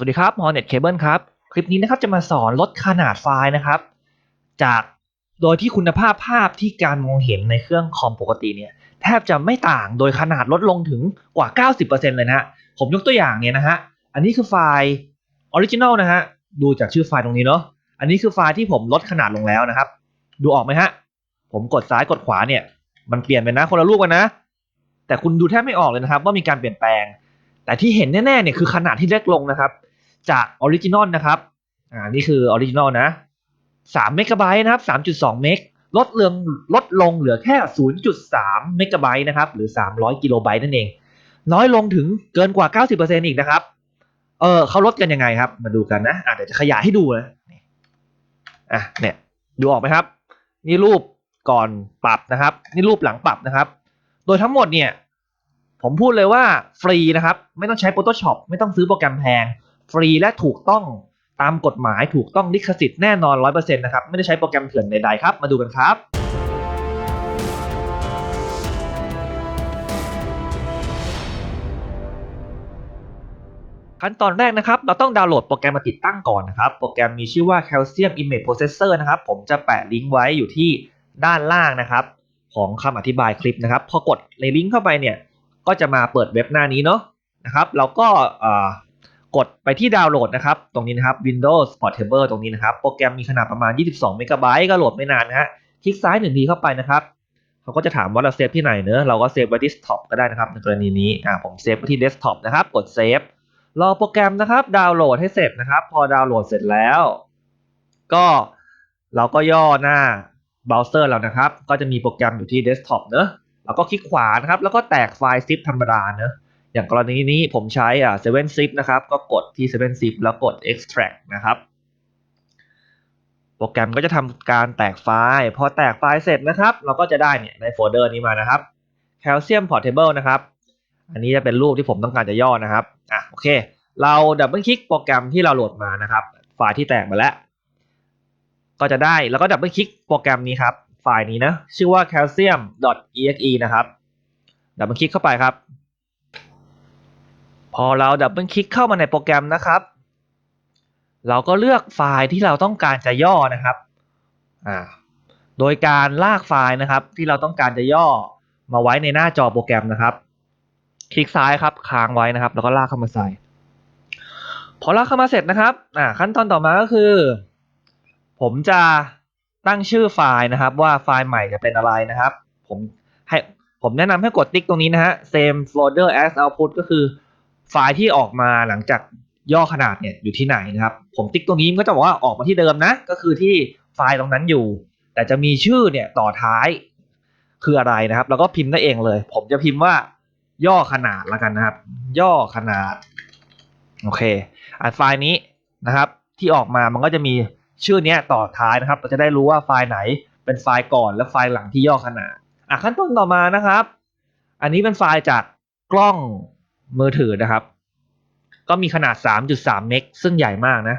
สวัสดีครับ Hornet Cable ครับ คลิปนี้นะครับจะมาสอนลดขนาดไฟล์นะครับ จากโดยที่คุณภาพภาพที่การมองเห็นในเครื่องคอมปกติเนี่ยแทบจะไม่ต่างโดยขนาดลดลงถึงกว่า 90%เลยนะฮะ ผมยกตัวอย่างเนี่ยนะฮะ อันนี้คือไฟล์ออริจินอลนะฮะ ดูจากชื่อไฟล์ตรงนี้เนาะ อันนี้คือไฟล์ที่ผมลดขนาดลงแล้วนะครับ ดูออกไหมฮะ ผมกดซ้ายกดขวาเนี่ย มันเปลี่ยนไปนะคนละรูปกันนะ แต่คุณดูแทบไม่ออกเลยนะครับว่ามีการเปลี่ยนแปลง แต่ที่เห็นแน่ๆเนี่ยคือขนาดที่เล็กลงนะครับ จากออริจินอลนะครับอ่านี่คือออริจินอลนะ3เมกะไบต์นะครับ 3.2 เมกลดเลืองลดลงเหลือแค่ 0.3 เมกะไบต์นะครับ หรือ 300 กิโลไบต์นั่นเอง น้อยลงถึงเกินกว่า 90%อีกนะครับ เออเขาลดกันยังไงครับ มาดูกันนะอะเดี๋ยวจะขยายให้ดูนะอะเนี่ย ดูออกไหมครับ นี่รูปก่อนปรับนะครับ นี่รูปหลังปรับนะครับ โดยทั้งหมดเนี่ย ผมพูดเลยว่าฟรีนะครับ ไม่ต้องใช้ Photoshop ไม่ต้องซื้อโปรแกรมแพง ฟรีและถูกต้องตามกฎหมายถูกต้องลิขสิทธิ์แน่นอน 100%นะครับ ไม่ได้ใช้โปรแกรมเถื่อนใดๆครับ มาดูกันครับ ขั้นตอนแรกนะครับ เราต้องดาวน์โหลดโปรแกรมมาติดตั้งก่อนนะครับ โปรแกรมมีชื่อว่า Calcium Image Processor นะครับ ผมจะแปะลิงก์ไว้อยู่ที่ด้านล่างนะครับ ของคำอธิบายคลิปนะครับ พอกดในลิงก์เข้าไปเนี่ย ก็จะมาเปิดเว็บหน้านี้เนาะนะครับ เราก็ กดไปที่ดาวน์โหลดนะครับ ตรงนี้นะครับ Windows Portable ตรงนี้นะครับ โปรแกรมมีขนาดประมาณ 22เมกะไบต์ก็โหลดไม่นานนะฮะ คลิกซ้ายหนึ่งทีเข้าไปนะครับ เขาก็จะถามว่าเราเซฟที่ไหนเนอะเราก็เซฟไว้ที่ desktop ก็ได้นะครับในกรณีนี้ อ่า ผมเซฟไว้ที่ desktop นะครับ กดเซฟ รอโปรแกรมนะครับ ดาวน์โหลดให้เสร็จนะครับ พอดาวน์โหลดเสร็จแล้ว ก็เราก็ย่อหน้าเบราว์เซอร์เรานะครับ ก็จะมีโปรแกรมอยู่ที่ desktop เนอะเราก็คลิกขวานะครับ แล้วก็แตกไฟล์ zip ธรรมดาเนอะ อย่างกรณีนี้ผมใช้อ่า7 zip นะครับ ก็กดที่7 zip แล้วกด extract นะครับ โปรแกรมก็จะทำการแตกไฟล์ พอแตกไฟล์เสร็จนะครับ เราก็จะได้เนี่ยในโฟลเดอร์นี้มานะครับ calcium portable นะครับ อันนี้จะเป็นรูปที่ผมต้องการจะย่อนะครับ อะโอเค เราดับเบิลคลิกโปรแกรมที่เราโหลดมานะครับ ไฟล์ที่แตกมาแล้ว ก็จะได้แล้วก็ดับเบิลคลิกโปรแกรมนี้ครับ ไฟล์นี้นะ ชื่อว่า calcium.exe นะครับ ดับเบิลคลิกเข้าไปครับ พอเราดับเบิลคลิกเข้ามาในโปรแกรมนะครับ เราก็เลือกไฟล์ที่เราต้องการจะย่อนะครับอ่าโดยการลากไฟล์นะครับ ที่เราต้องการจะย่อมาไว้ในหน้าจอโปรแกรมนะครับ คลิกซ้ายครับค้างไว้นะครับ แล้วก็ลากเข้ามาใส่ พอลากเข้ามาเสร็จนะครับอ่าขั้นตอนต่อมาก็คือ ผมจะตั้งชื่อไฟล์นะครับ ว่าไฟล์ใหม่จะเป็นอะไรนะครับ ผมให้ผมแนะนำให้กดติ๊กตรงนี้นะฮะ same folder as output ก็คือ ไฟล์ที่ออกมาหลังจากย่อขนาดเนี่ยอยู่ที่ไหนนะครับ ผมติ๊กตรงนี้มันก็จะบอกว่าออกมาที่เดิมนะ ก็คือที่ไฟล์ตรงนั้นอยู่ แต่จะมีชื่อเนี่ยต่อท้ายคืออะไรนะครับ แล้วก็พิมพ์ได้เองเลย ผมจะพิมพ์ว่าย่อขนาดแล้วกันนะครับ ย่อขนาดโอเคอะไฟล์นี้นะครับ ที่ออกมามันก็จะมีชื่อเนี้ยต่อท้ายนะครับ เราจะได้รู้ว่าไฟล์ไหนเป็นไฟล์ก่อนและไฟล์หลังที่ย่อขนาดอะขั้นตอนต่อมานะครับ อันนี้เป็นไฟล์จากกล้อง มือถือนะครับ ก็มีขนาด 3.3 เมกซึ่งใหญ่มากนะ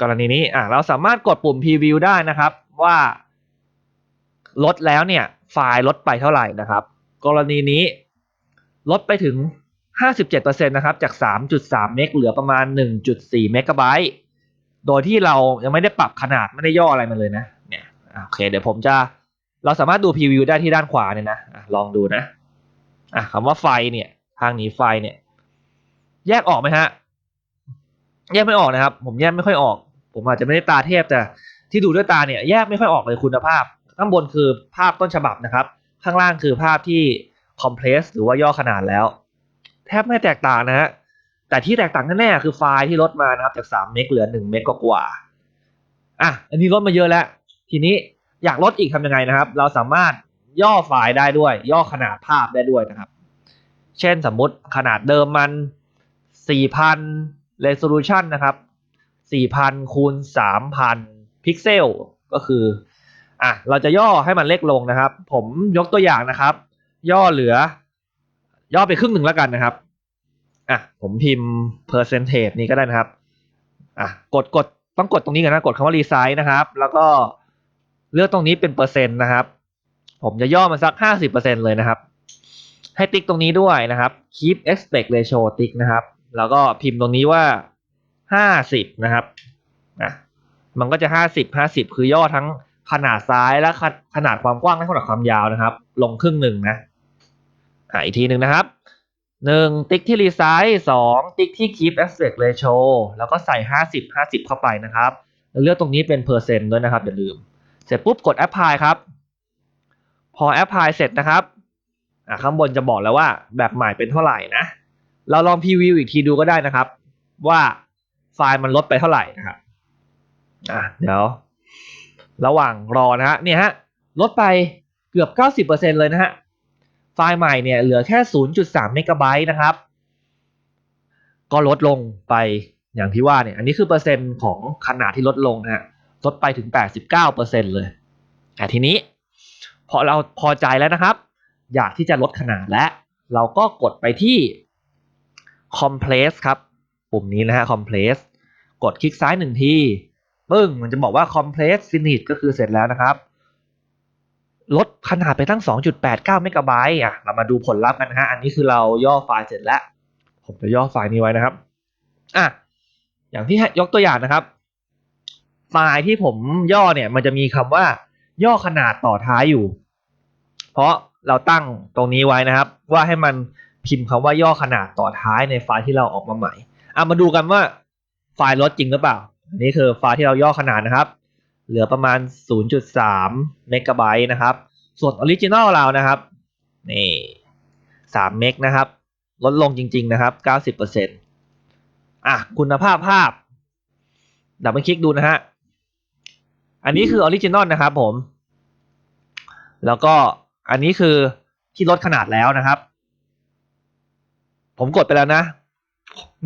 กรณีนี้อะเราสามารถกดปุ่ม preview ได้นะครับ ว่าลดแล้วเนี่ย ไฟล์ลดไปเท่าไหร่นะครับ กรณีนี้ลดไปถึง 57%นะครับ จาก 3.3 เมกเหลือประมาณ 1.4 เมกะไบต์โดยที่เรายังไม่ได้ปรับขนาดไม่ได้ย่ออะไรมาเลยนะ เนี่ยโอเค เดี๋ยวผมจะเราสามารถดูพรีวิวได้ที่ด้านขวาเนี่ยนะอะลองดูนะอะคำว่าไฟเนี่ย ทางหนีไฟเนี่ย แยกออกไหมฮะ แยกไม่ออกนะครับ ผมแยกไม่ค่อยออก ผมอาจจะไม่ได้ตาเทพแต่ที่ดูด้วยตาเนี่ยแยกไม่ค่อยออกเลยคุณภาพ ข้างบนคือภาพต้นฉบับนะครับ ข้างล่างคือภาพที่คอมเพรสหรือว่าย่อขนาดแล้ว แทบไม่แตกต่างนะฮะแต่ที่แตกต่างแน่ๆคือไฟล์ที่ลดมานะครับจาก3เมกเหลือ1เมกกว่าอะอันนี้ลดมาเยอะแล้ว ทีนี้อยากลดอีกทำยังไงนะครับ เราสามารถย่อไฟล์ได้ด้วย ย่อขนาดภาพได้ด้วยนะครับ เช่นสมมติขนาดเดิมมัน 4,000 resolution นะครับ 4,000 คูณ 3,000 พิกเซล ก็คือ อะ เราจะย่อให้มันเล็กลงนะครับ ผมยกตัวอย่างนะครับ ย่อเหลือ ย่อไปครึ่งหนึ่งแล้วกันนะครับ อะ ผมพิมพ์ percentage นี้ก็ได้นะครับ อะ กดกดต้องกดตรงนี้ก่อนนะ กดคำว่า resize นะครับ แล้วก็เลือกตรงนี้เป็นเปอร์เซ็นต์นะครับ ผมจะย่อมันสัก 50%เลยนะครับ ให้ติ๊กตรงนี้ด้วยนะครับ keep aspect ratio ติ๊กนะครับ แล้วก็พิมพ์ตรงนี้ว่าห้าสิบนะครับอะมันก็จะห้าสิบห้าสิบคือย่อทั้งขนาดซ้ายและขขนาดความกว้างและขนาดความยาวนะครับ ลงครึ่งหนึ่งนะอะอีกทีหนึ่งนะครับหนึ่งติ๊กที่รีไซส์สองติ๊กที่ keep aspect ratio แล้วก็ใส่ห้าสิบห้าสิบเข้าไปนะครับ เลือกตรงนี้เป็นเปอร์เซ็นต์ด้วยนะครับอย่าลืม เสร็จปุ๊บกด apply ครับ พอ apply เสร็จนะครับ อะข้างบนจะบอกแล้วว่าแบบใหม่เป็นเท่าไหร่นะ เราลองพรีวิวอีกทีดูก็ได้นะครับ ว่าไฟล์มันลดไปเท่าไหร่นะครับอะเดี๋ยว ระหว่างรอนะฮะเนี่ยฮะลดไปเกือบ 90%เลยนะฮะไฟล์ใหม่เนี่ยเหลือแค่ 0.3เมกะไบต์นะครับ ก็ลดลงไปอย่างที่ว่าเนี่ยอันนี้คือเปอร์เซ็นต์ของขนาดที่ลดลงนะฮะลดไปถึง 89%เลยแต่ทีนี้ พอเราพอใจแล้วนะครับ อยากที่จะลดขนาดและ เราก็กดไปที่ compress ครับ ปุ่มนี้นะฮะ compress กดคลิกซ้ายหนึ่งทีปึ้งมันจะบอกว่า compress finish ก็คือเสร็จแล้วนะครับ ลดขนาดไปตั้ง 2.89 เมกะไบต์อะเรามาดูผลลัพธ์กันนะฮะ อันนี้คือเราย่อไฟล์เสร็จแล้ว ผมจะย่อไฟล์นี้ไว้นะครับ อะ อย่างที่ยกตัวอย่างนะครับ ไฟล์ที่ผมย่อเนี่ย มันจะมีคำว่า ย่อขนาดต่อท้ายอยู่ เพราะเราตั้งตรงนี้ไว้นะครับ ว่าให้มันพิมพ์คำว่าย่อขนาดต่อท้ายในไฟล์ที่เราออกมาใหม่อะมาดูกันว่าไฟล์ลดจริงหรือเปล่า อันนี้คือไฟล์ที่เราย่อขนาดนะครับ เหลือประมาณ 0.3 เมกะไบต์นะครับ ส่วนออริจินอลเรานะครับนี่3เมกนะครับ ลดลงจริง ๆ นะครับ 90%อะคุณภาพภาพดับเบิลคลิกดูนะฮะ อันนี้คือออริจินอลนะครับผม แล้วก็ อันนี้คือที่ลดขนาดแล้วนะครับ ผมกดไปแล้วนะ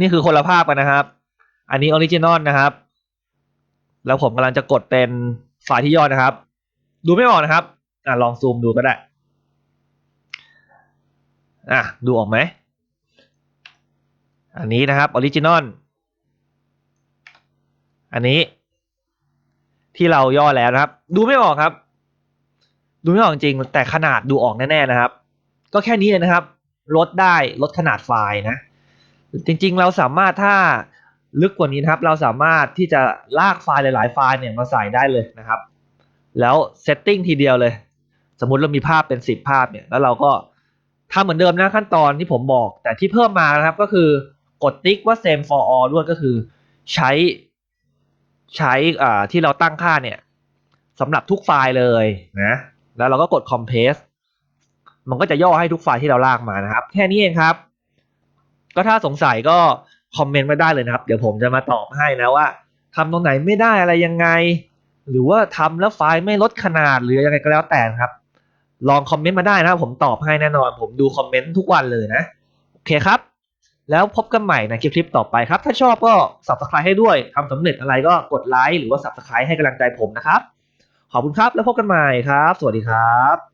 นี่คือคนละภาพกันนะครับ อันนี้ออริจินอลนะครับ แล้วผมกำลังจะกดเป็นไฟล์ที่ย่อนะครับ ดูไม่ออกนะครับอะลองซูมดูก็ได้อะดูออกไหม อันนี้นะครับออริจินอลอันนี้ที่เราย่อแล้วนะครับ ดูไม่ออกครับ ดูไม่ออกจริงแต่ขนาดดูออกแน่ๆนะครับ ก็แค่นี้เลยนะครับ ลดได้ลดขนาดไฟล์นะ จริงๆเราสามารถถ้าลึกกว่านี้นะครับ เราสามารถที่จะลากไฟล์หลายๆไฟล์เนี่ยมาใส่ได้เลยนะครับ แล้วเซตติ้งทีเดียวเลย สมมุติเรามีภาพเป็น 10 ภาพเนี่ยแล้วเราก็ทำเหมือนเดิมนะขั้นตอนที่ผมบอก แต่ที่เพิ่มมานะครับก็คือกดติ๊กว่า same for all ด้วยก็คือใช้ใช้อ่าที่เราตั้งค่าเนี่ยสำหรับทุกไฟล์เลยนะ แล้วเราก็กด compress มันก็จะย่อให้ทุกไฟล์ที่เราลากมานะครับ แค่นี้เองครับ ก็ถ้าสงสัยก็คอมเมนต์มาได้เลยนะครับ เดี๋ยวผมจะมาตอบให้นะว่าทำตรงไหนไม่ได้อะไรยังไง หรือว่าทำแล้วไฟล์ไม่ลดขนาดหรือยังไงก็แล้วแต่ครับ ลองคอมเมนต์มาได้นะครับผมตอบให้แน่นอน ผมดูคอมเมนต์ทุกวันเลยนะโอเคครับ แล้วพบกันใหม่ในคลิปต่อไปครับ ถ้าชอบก็ subscribe ให้ด้วยทำสำเร็จอะไรก็กดไลค์หรือว่า subscribe ให้กำลังใจผมนะครับ ขอบคุณครับแล้วพบกันใหม่ครับ สวัสดีครับ